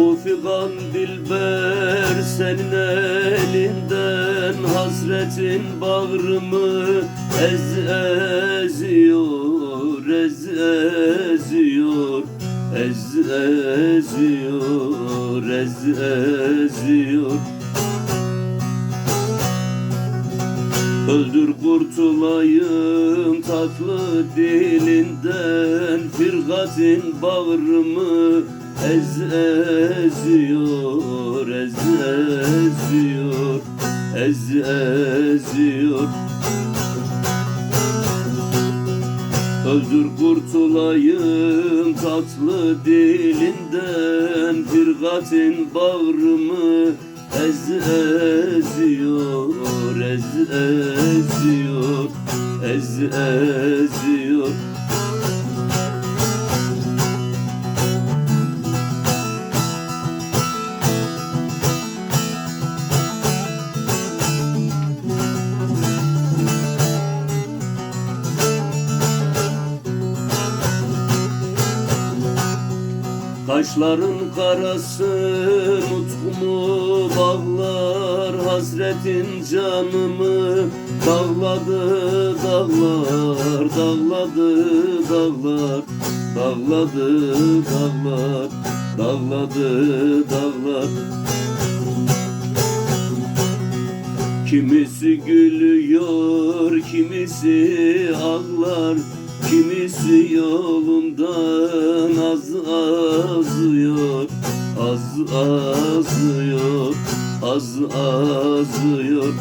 Ahu figan dilber senin elinden Hasretin bağrımı ez eziyor Ez eziyor Ez eziyor Ez eziyor. Öldür kurtulayım tatlı dilinden Firgatin bağrımı ez eziyor Ez eziyor Ez eziyor. Öldür kurtulayım tatlı dilinden Firgatin bağrımı ez eziyor Ez eziyor Ez eziyor Kaşların karası nutkumu bağlar Hasretin canımı dağladı dağlar Dağladı dağlar Dağladı dağlar Dağladı dağlar. Kimisi gülüyor, kimisi ağlar Kimisi yolundan azıyor, az azıyor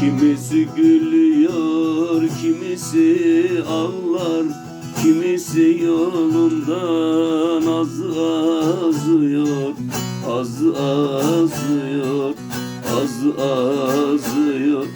Kimisi gülüyor, kimisi ağlar Kimisi yolundan az azıyor Az azıyor, az azıyor